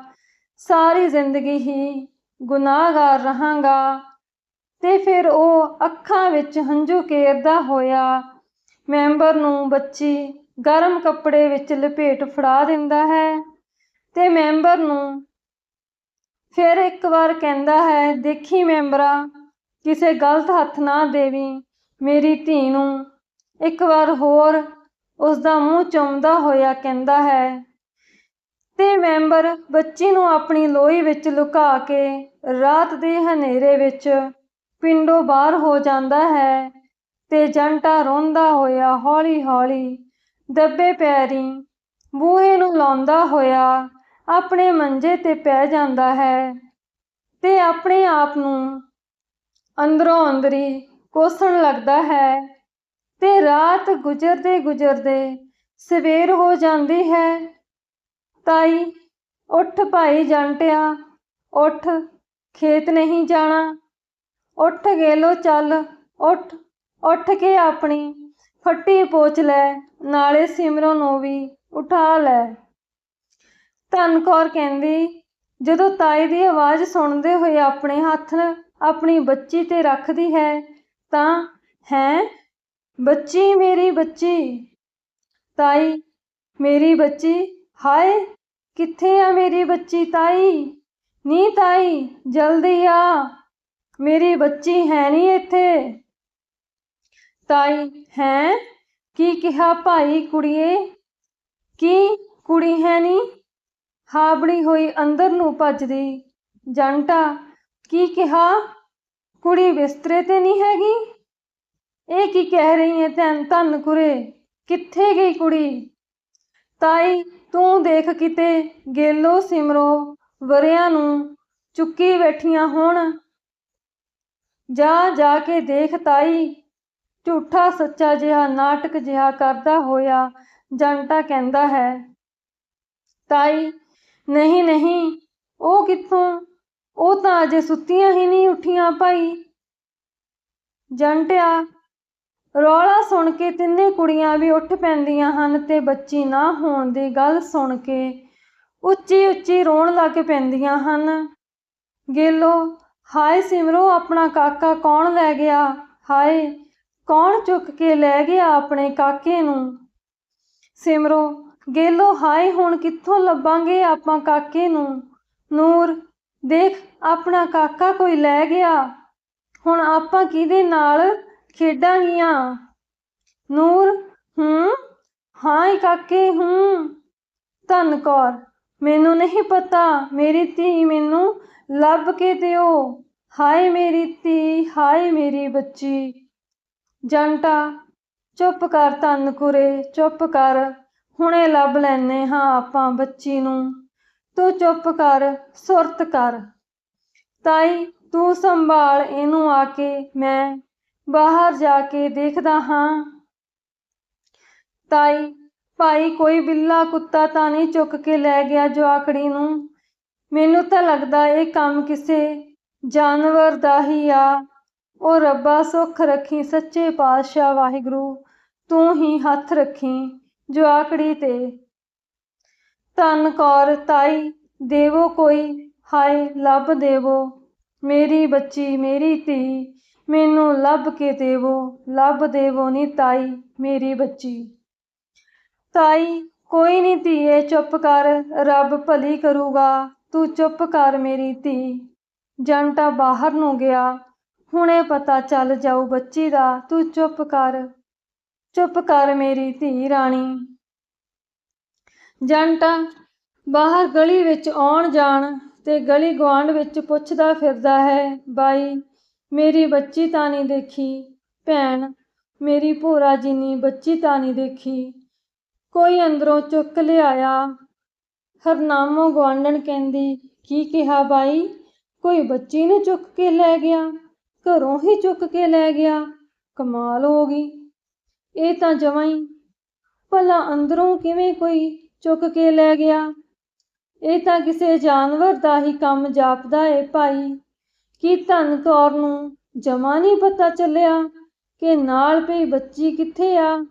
ਸਾਰੀ ਜ਼ਿੰਦਗੀ ਹੀ ਗੁਨਾਹਗਾਰ ਰਹਾਂਗਾ। ਤੇ ਫਿਰ ਉਹ ਅੱਖਾਂ ਵਿੱਚ ਹੰਝੂ ਕੇਰਦਾ ਹੋਇਆ ਮੈਂਬਰ ਨੂੰ ਬੱਚੀ ਗਰਮ ਕੱਪੜੇ ਵਿੱਚ ਲਪੇਟ ਫੜਾ ਦਿੰਦਾ ਹੈ ਤੇ ਮੈਂਬਰ ਨੂੰ ਫਿਰ ਇੱਕ ਵਾਰ ਕਹਿੰਦਾ ਹੈ, ਦੇਖੀ ਮੈਂਬਰਾ, ਕਿਸੇ ਗਲਤ ਹੱਥ ਨਾ ਦੇਵੀ, ਮੇਰੀ ਧੀ ਨੂੰ ਇੱਕ ਵਾਰ ਹੋਰ ਉਸ ਦਾ ਮੂੰਹ ਚੁੰਮਦਾ ਹੋਇਆ ਕਹਿੰਦਾ ਹੈ, ਤੇ ਮੈਂਬਰ ਬੱਚੀ ਨੂੰ ਆਪਣੀ ਲੋਈ ਵਿੱਚ ਲੁਕਾ ਕੇ ਰਾਤ ਦੇ ਹਨੇਰੇ ਵਿੱਚ ਪਿੰਡੋਂ ਬਾਹਰ ਹੋ ਜਾਂਦਾ ਹੈ ਤੇ ਜੰਟਾ ਰੋਂਦਾ ਹੋਇਆ ਹੌਲੀ-ਹੌਲੀ ਦੱਬੇ ਪੈਰੀ ਬੂਹੇ ਨੂੰ ਲਾਉਂਦਾ ਹੋਇਆ ਆਪਣੇ ਮੰਜੇ ਤੇ ਪੈ ਜਾਂਦਾ ਹੈ ਤੇ ਆਪਣੇ ਆਪ ਨੂੰ ਅੰਦਰੋਂ ਅੰਦਰੀ ਕੋਸਣ ਲੱਗਦਾ ਹੈ। ਤੇ ਰਾਤ ਗੁਜ਼ਰਦੇ ਗੁਜ਼ਰਦੇ ਸਵੇਰ ਹੋ ਜਾਂਦੀ ਹੈ। ਤਾਈ, ਉੱਠ ਭਾਈ ਜੰਟਿਆ, ਉੱਠ, ਖੇਤ ਨਹੀਂ ਜਾਣਾ। ਉੱਠ ਗੇਲੋ ਚੱਲ, ਉੱਠ ਉੱਠ ਕੇ ਆਪਣੀ ਫੱਟੀ ਪੋਚ ਲੈ, ਨਾਲੇ ਸਿਮਰੋ ਨੂੰ ਵੀ ਉਠਾ ਲੈ। ਧਨ ਕੌਰ ਕਹਿੰਦੀ, ਜਦੋਂ ਤਾਈ ਦੀ ਆਵਾਜ਼ ਸੁਣਦੇ ਹੋਏ ਆਪਣੇ ਹੱਥ ਆਪਣੀ ਬੱਚੀ ਤੇ ਰੱਖਦੀ ਹੈ, ਤਾਂ ਹੈ ਬੱਚੀ ਮੇਰੀ ਬੱਚੀ, ਤਾਈ ਮੇਰੀ ਬੱਚੀ, ਹਾਏ ਕਿੱਥੇ ਆ ਮੇਰੀ ਬੱਚੀ ਤਾਈ? ਨੀ ਤਾਈ, ਜਲਦੀ ਆ, ਮੇਰੀ ਬੱਚੀ ਹੈ ਨਹੀਂ ਇੱਥੇ। ਤਾਈ ਹੈ, ਕੀ ਕਿਹਾ ਭਾਈ ਕੁੜੀਏ? ਕੀ ਕੁੜੀ ਹੈ ਨੀ? ਹਾਬੜੀ ਹੋਈ ਅੰਦਰ ਨੂੰ ਭੱਜਦੀ। ਜੰਟਾ, ਕੀ ਕਿਹਾ? ਕੁੜੀ ਬਿਸਤਰੇ ਤੇ ਨਹੀਂ ਹੈਗੀ? ਇਹ ਕੀ ਕਹਿ ਰਹੀ ਹੈ ਧੰਨ ਧੰਨ ਕੁਰੇ ਕਿੱਥੇ ਗਈ ਕੁੜੀ? ਤਾਈ, ਤੂੰ ਦੇਖ ਕਿਤੇ ਗੇਲੋ ਸਿਮਰੋ ਵਰਿਆਂ ਨੂੰ ਚੁੱਕੀ ਬੈਠੀਆਂ ਹੋਣ। ਜਾ ਜਾ ਕੇ ਦੇਖ ਤਾਈ, ਝੂਠਾ ਸੱਚਾ ਜਿਹਾ ਨਾਟਕ ਜਿਹਾ ਕਰਦਾ ਹੋਇਆ ਜੰਟਾ ਕਹਿੰਦਾ ਹੈ। ਤਾਈ, ਨਹੀਂ ਨਹੀਂ, ਉਹ ਕਿੱਥੋਂ? ਉਹ ਤਾਂ ਅਜੇ ਸੁੱਤੀਆਂ ਹੀ ਨਹੀਂ ਉੱਠੀਆਂ ਭਾਈ। ਜੰਟਿਆ ਰੌਲਾ ਸੁਣ ਕੇ ਤਿੰਨੇ ਕੁੜੀਆਂ ਵੀ ਉੱਠ ਪੈਂਦੀਆਂ ਹਨ ਤੇ ਬੱਚੀ ਨਾ ਹੋਣ ਦੀ ਗੱਲ ਸੁਣ ਕੇ ਉੱਚੀ ਉੱਚੀ ਰੋਣ ਲੱਗ ਪੈਂਦੀਆਂ ਹਨ। ਗੇਲੋ, ਹਾਏ ਸਿਮਰੋ, ਆਪਣਾ ਕਾਕਾ ਕੌਣ ਲੈ ਗਿਆ? ਹਾਏ, ਕੌਣ ਚੁੱਕ ਕੇ ਲੈ ਗਿਆ ਆਪਣੇ ਕਾਕੇ ਨੂੰ? ਸਿਮਰੋ, ਗੇਲੋ, ਹਾਏ, ਹੁਣ ਕਿੱਥੋਂ ਲੱਭਾਂਗੇ ਆਪਾਂ ਕਾਕੇ ਨੂੰ? ਨੂਰ, ਦੇਖ, ਆਪਣਾ ਕਾਕਾ ਕੋਈ ਲੈ ਗਿਆ। ਹੁਣ ਆਪਾਂ ਕਿਹਦੇ ਨਾਲ ਖੇਡਾਂ ਖੇਡਾਂਗੀਆਂ ਨੂਰ, ਹੂੰ? ਹਾਂ ਕਾਕੇ, ਹੂੰ। ਧੰਨ ਕੌਰ, ਮੈਨੂੰ ਨਹੀਂ ਪਤਾ, ਮੇਰੀ ਧੀ ਮੈਨੂੰ ਲੱਭ ਕੇ ਦਿਓ। ਹਾਏ ਮੇਰੀ ਧੀ, ਹਾਏ ਮੇਰੀ ਬੱਚੀ। ਜੰਟਾ, ਚੁੱਪ ਕਰ ਧੰਨ ਕੁਰੇ, ਚੁੱਪ ਕਰ। ਹੁਣੇ ਲੱਭ ਲੈਨੇ ਹਾਂ ਆਪਾਂ ਬੱਚੀ ਨੂੰ। ਤੂੰ ਚੁੱਪ ਕਰ, ਸੁਰਤ ਕਰ। ਤਾਈ, ਤੂੰ ਸੰਭਾਲ ਇਹਨੂੰ ਆ ਕੇ, ਮੈਂ ਬਾਹਰ ਜਾ ਕੇ ਦੇਖਦਾ ਹਾਂ। ਤਾਈ, ਭਾਈ ਕੋਈ ਬਿੱਲਾ ਕੁੱਤਾ ਤਾਂ ਨਹੀਂ ਚੁੱਕ ਕੇ ਲੈ ਗਿਆ ਜਵਾਕੜੀ ਨੂੰ। ਮੈਨੂੰ ਤਾਂ ਲੱਗਦਾ ਇਹ ਕੰਮ ਕਿਸੇ ਜਾਨਵਰ ਦਾ ਹੀ ਆ। ਉਹ ਰੱਬਾ ਸੁੱਖ ਰੱਖੀ, ਸੱਚੇ ਪਾਤਸ਼ਾਹ ਵਾਹਿਗੁਰੂ, ਤੂੰ ਹੀ ਹੱਥ ਰੱਖੀ ਜਵਾਕੜੀ ਤੇ। ਧੰਨ ਕੌਰ, ਤਾਈ, ਦੇਵੋ ਕੋਈ, ਹਾਏ, ਲੱਭ ਦੇਵੋ। ਮੇਰੀ ਬੱਚੀ, ਮੇਰੀ ਧੀ ਮੈਨੂੰ ਲੱਭ ਕੇ ਦੇਵੋ, ਲੱਭ ਦੇਵੋ ਨੀ ਤਾਈ ਮੇਰੀ ਬੱਚੀ। ਤਾਈ, ਕੋਈ ਨਹੀਂ ਧੀਏ, ਚੁੱਪ ਕਰ, ਰੱਬ ਭਲੀ ਕਰੂਗਾ, ਤੂੰ ਚੁੱਪ ਕਰ ਮੇਰੀ ਧੀ। ਜੰਟਾ ਬਾਹਰ ਨੂੰ ਗਿਆ, ਹੁਣੇ ਪਤਾ ਚੱਲ ਜਾਊ ਬੱਚੀ ਦਾ, ਤੂੰ ਚੁੱਪ ਕਰ ਚੁੱਪ ਕਰ ਮੇਰੀ ਧੀ ਰਾਣੀ। ਜੰਟਾ ਬਾਹਰ ਗਲੀ ਵਿੱਚ ਆਉਣ ਜਾਣ ਤੇ ਗਲੀ ਗਵਾਂਢ ਵਿੱਚ ਪੁੱਛਦਾ ਫਿਰਦਾ ਹੈ, ਬਾਈ ਮੇਰੀ ਬੱਚੀ ਤਾਂ ਨਹੀਂ ਦੇਖੀ। ਭੈਣ, ਮੇਰੀ ਭੋਰਾ ਜਿੰਨੀ ਬੱਚੀ ਤਾਂ ਨਹੀਂ ਦੇਖੀ। ਕੋਈ ਅੰਦਰੋਂ ਚੁੱਕ ਲਿਆਇਆ। ਹਰਨਾਮੋ ਗਵਾਂਢਣ ਕਹਿੰਦੀ, ਕੀ ਕਿਹਾ ਬਾਈ? ਕੋਈ ਬੱਚੀ ਨੂੰ ਚੁੱਕ ਕੇ ਲੈ ਗਿਆ? ਘਰੋਂ ਹੀ ਚੁੱਕ ਕੇ ਲੈ ਗਿਆ? ਕਮਾਲ ਹੋ ਗਈ। ਇਹ ਤਾਂ ਜਮਾਂ ਹੀ। ਭਲਾ ਅੰਦਰੋਂ ਕਿਵੇਂ ਕੋਈ ਚੁੱਕ ਕੇ ਲੈ ਗਿਆ? ਇਹ ਤਾਂ ਕਿਸੇ ਜਾਨਵਰ ਦਾ ਹੀ ਕੰਮ ਜਾਪਦਾ ਏ ਭਾਈ। ਕੀ ਧਨ ਕੌਰ ਨੂੰ ਜਮਾ ਨਹੀਂ ਪਤਾ ਚੱਲਿਆ ਕਿ ਨਾਲ ਪਈ ਬੱਚੀ ਕਿੱਥੇ ਆ?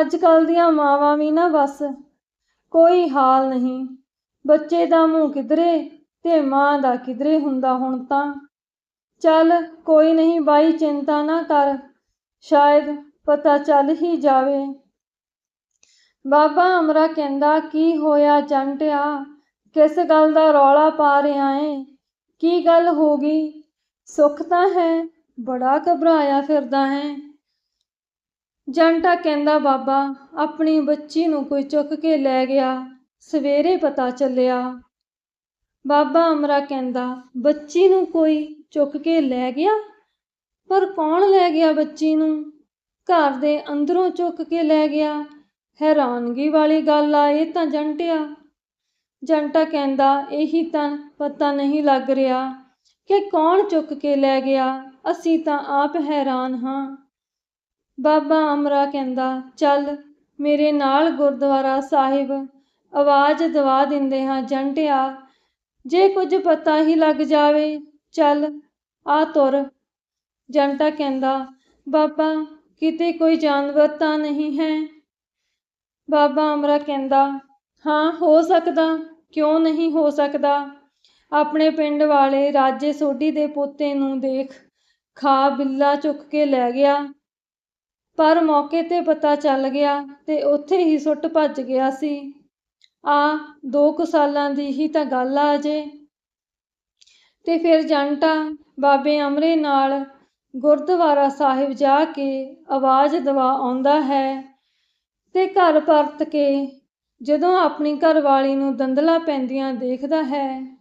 ਅੱਜ ਕੱਲ ਦੀਆਂ ਮਾਵਾਂ ਵੀ ਨਾ ਬਸ ਕੋਈ ਹਾਲ ਨਹੀਂ। ਬੱਚੇ ਦਾ ਮੂੰਹ ਕਿਧਰੇ ਤੇ ਮਾਂ ਦਾ ਕਿਧਰੇ ਹੁੰਦਾ ਹੁਣ ਤਾਂ। ਚੱਲ ਕੋਈ ਨਹੀਂ ਬਾਈ, ਚਿੰਤਾ ਨਾ ਕਰ। ਸ਼ਾਇਦ ਪਤਾ ਚੱਲ ਹੀ ਜਾਵੇ। ਬਾਬਾ ਅਮਰਾ ਕਹਿੰਦਾ, ਕੀ ਹੋਇਆ ਜੰਟਿਆ? ਕਿਸ ਗੱਲ ਦਾ ਰੌਲਾ ਪਾ ਰਿਹਾ ਏ? ਕੀ ਗੱਲ ਹੋ ਗਈ? ਸੁੱਖ ਤਾਂ ਹੈ, ਬੜਾ ਘਬਰਾਇਆ ਫਿਰਦਾ ਹੈ। ਜੰਟਾ ਕਹਿੰਦਾ, ਬਾਬਾ, ਆਪਣੀ ਬੱਚੀ ਨੂੰ ਕੋਈ ਚੁੱਕ ਕੇ ਲੈ ਗਿਆ, ਸਵੇਰੇ ਪਤਾ ਚੱਲਿਆ। ਬਾਬਾ ਅਮਰਾ ਕਹਿੰਦਾ, ਬੱਚੀ ਨੂੰ ਕੋਈ ਚੁੱਕ ਕੇ ਲੈ ਗਿਆ? ਪਰ ਕੌਣ ਲੈ ਗਿਆ ਬੱਚੀ ਨੂੰ? ਘਰ ਦੇ ਅੰਦਰੋਂ ਚੁੱਕ ਕੇ ਲੈ ਗਿਆ? ਹੈਰਾਨਗੀ ਵਾਲੀ ਗੱਲ ਆ, ਇਹ ਤਾਂ ਜੰਟਿਆ। ਜੰਟਾ ਕਹਿੰਦਾ, ਇਹੀ ਤਾਂ ਪਤਾ ਨਹੀਂ ਲੱਗ ਰਿਹਾ ਕਿ ਕੌਣ ਚੁੱਕ ਕੇ ਲੈ ਗਿਆ। ਅਸੀਂ ਤਾਂ ਆਪ ਹੈਰਾਨ ਹਾਂ। ਬਾਬਾ ਅਮਰਾ ਕਹਿੰਦਾ, ਚੱਲ, ਮੇਰੇ ਨਾਲ ਗੁਰਦੁਆਰਾ ਸਾਹਿਬ, ਆਵਾਜ਼ ਦਵਾ ਦਿੰਦੇ ਹਾਂ ਜੰਟਿਆ। ਜੇ ਕੁਝ ਪਤਾ ਹੀ ਲੱਗ ਜਾਵੇ, ਚੱਲ, ਆ ਤੁਰ। ਜੰਟਾ ਕਹਿੰਦਾ, ਬਾਬਾ, ਕਿਤੇ ਕੋਈ ਜਾਨਵਰ ਤਾਂ ਨਹੀਂ ਹੈ? ਬਾਬਾ ਅਮਰਾ ਕਹਿੰਦਾ, ਹਾਂ, ਹੋ ਸਕਦਾ। ਕਿਉਂ ਨਹੀਂ ਹੋ ਸਕਦਾ? ਆਪਣੇ ਪਿੰਡ ਵਾਲੇ ਰਾਜੇ ਸੋਢੀ ਦੇ ਪੋਤੇ ਨੂੰ ਦੇਖ ਖਾ ਬਿੱਲਾ ਚੁੱਕ ਕੇ ਲੈ ਗਿਆ। ਪਰ ਮੌਕੇ ਤੇ ਪਤਾ ਚੱਲ ਗਿਆ ਤੇ ਉੱਥੇ ਹੀ ਸੁੱਟ ਭੱਜ ਗਿਆ ਸੀ। ਆ ਦੋ ਕੁ ਸਾਲਾਂ ਦੀ ਹੀ ਤਾਂ ਗੱਲ ਆ ਜੇ ਤੇ ਫਿਰ ਜੰਟਾ, ਬਾਬੇ ਅਮਰੇ ਨਾਲ ਗੁਰਦੁਆਰਾ ਸਾਹਿਬ ਜਾ ਕੇ ਆਵਾਜ਼ ਦਵਾ ਆਉਂਦਾ ਹੈ ਤੇ ਘਰ ਪਰਤ ਕੇ ਜਦੋਂ ਆਪਣੀ ਘਰਵਾਲੀ ਨੂੰ ਦੰਦਲਾ ਪੈਂਦੀਆਂ ਦੇਖਦਾ ਹੈ।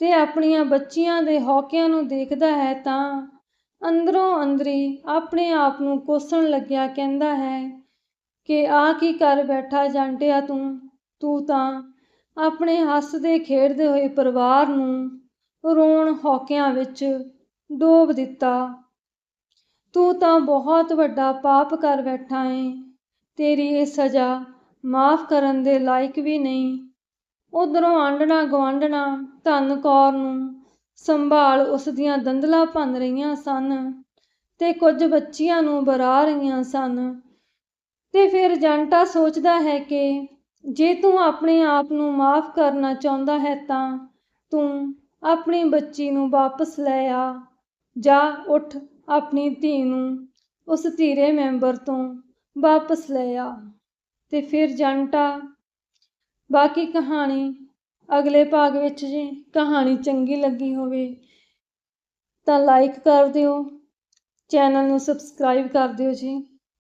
ਤੇ ਆਪਣੀਆਂ ਬੱਚੀਆਂ ਦੇ ਹੌਕਿਆਂ ਨੂੰ ਦੇਖਦਾ ਹੈ ਤਾਂ ਅੰਦਰੋਂ ਅੰਦਰੀ ਆਪਣੇ ਆਪ ਨੂੰ ਕੋਸਣ ਲੱਗਿਆ ਕਹਿੰਦਾ ਹੈ ਕਿ ਆ ਕੀ ਕਰ ਬੈਠਾ ਜੰਟਿਆ ਤੂੰ ਤੂੰ ਤਾਂ ਆਪਣੇ ਹੱਸਦੇ ਖੇਡਦੇ ਹੋਏ ਪਰਿਵਾਰ ਨੂੰ ਰੋਣ ਹੌਕਿਆਂ ਵਿੱਚ ਡੋਬ ਦਿੱਤਾ। ਤੂੰ ਤਾਂ ਬਹੁਤ ਵੱਡਾ ਪਾਪ ਕਰ ਬੈਠਾ ਏ, ਤੇਰੀ ਇਹ ਸਜ਼ਾ ਮਾਫ਼ ਕਰਨ ਦੇ ਲਾਇਕ ਵੀ ਨਹੀਂ। ਉਧਰੋਂ ਆਂਡਣਾ ਗੁਆਂਢਣਾ ਧਨ ਕੌਰ ਨੂੰ ਸੰਭਾਲ ਉਸ ਦੀਆਂ ਦੰਦਲਾਂ ਭੰਨ ਰਹੀਆਂ ਸਨ ਤੇ ਕੁਝ ਬੱਚੀਆਂ ਨੂੰ ਬਰਾ ਰਹੀਆਂ ਸਨ। ਤੇ ਫਿਰ ਜੰਟਾ ਸੋਚਦਾ ਹੈ ਕਿ ਜੇ ਤੂੰ ਆਪਣੇ ਆਪ ਨੂੰ ਮਾਫ਼ ਕਰਨਾ ਚਾਹੁੰਦਾ ਹੈ ਤਾਂ ਤੂੰ ਆਪਣੀ ਬੱਚੀ ਨੂੰ ਵਾਪਸ ਲੈ ਆ। ਜਾ ਉੱਠ ਆਪਣੀ ਧੀ ਨੂੰ ਉਸ ਧੀਰੇ ਮੈਂਬਰ ਤੋਂ ਵਾਪਸ ਲੈ ਆ। ਤੇ ਫਿਰ ਜੰਟਾ ਬਾਕੀ ਕਹਾਣੀ ਅਗਲੇ ਭਾਗ ਵਿੱਚ ਜੀ ਕਹਾਣੀ ਚੰਗੀ ਲੱਗੀ ਹੋਵੇ ਤਾਂ ਲਾਈਕ ਕਰ ਦਿਓ ਚੈਨਲ ਨੂੰ ਸਬਸਕ੍ਰਾਈਬ ਕਰ ਦਿਓ ਜੀ।